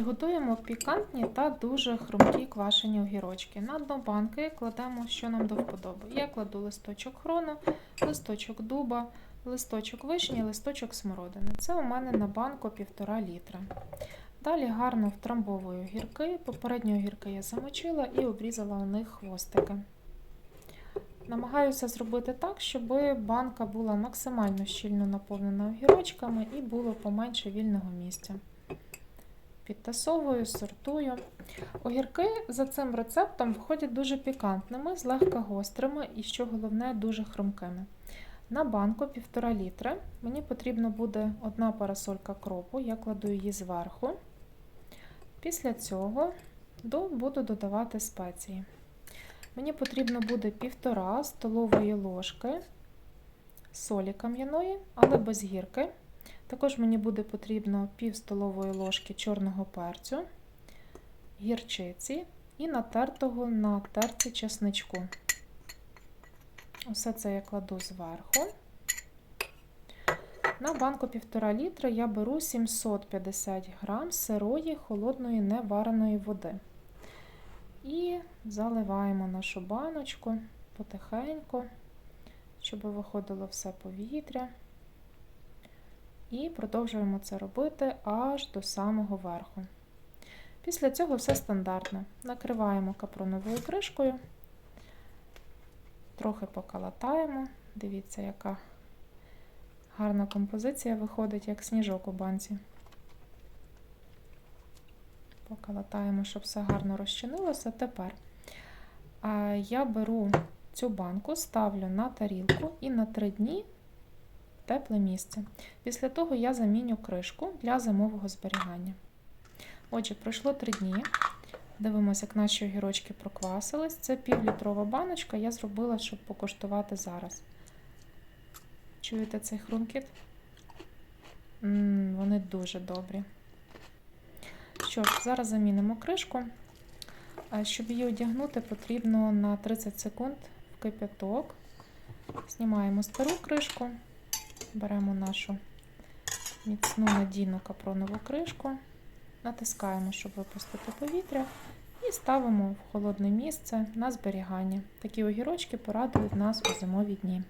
Приготуємо пікантні та дуже хрумкі квашені огірочки. На дно банки кладемо, що нам до вподоби. Я кладу листочок хрону, листочок дуба, листочок вишні, листочок смородини. Це у мене на банку 1,5 літра. Далі гарно втрамбовую огірки. Попередні огірки я замочила і обрізала у них хвостики. Намагаюся зробити так, щоб банка була максимально щільно наповнена огірочками і було поменше вільного місця. Підтасовую, сортую. Огірки за цим рецептом виходять дуже пікантними, злегка гострими і, що головне, дуже хрумкими. На банку 1,5 літра мені потрібно буде одна парасолька кропу, я кладу її зверху. Після цього буду додавати спеції. Мені потрібно буде 1,5 столової ложки солі кам'яної, але без гірки. Також мені буде потрібно пів столової ложки чорного перцю, гірчиці і натертого на терці чесничку. Усе це я кладу зверху. На банку 1,5 літра я беру 750 грам сирої холодної невареної води. І заливаємо нашу баночку потихеньку, щоб виходило все повітря. І продовжуємо це робити аж до самого верху. Після цього все стандартно. Накриваємо капроновою кришкою, трохи покалатаємо. Дивіться, яка гарна композиція виходить, як сніжок у банці. Покалатаємо, щоб все гарно розчинилося. Тепер я беру цю банку, ставлю на тарілку і на 3 дні тепле місце. Після того я заміню кришку для зимового зберігання. Отже, пройшло 3 дні. Дивимося, як наші огірочки проквасились. Це півлітрова баночка, я зробила, щоб покуштувати зараз. Чуєте цей хрумкіт? М -м, вони дуже добрі. Що ж, зараз замінимо кришку. Щоб її одягнути, потрібно на 30 секунд в кипяток. Знімаємо стару кришку. Беремо нашу міцну надійну капронову кришку, натискаємо, щоб випустити повітря, і ставимо в холодне місце на зберігання. Такі огірочки порадують нас у зимові дні.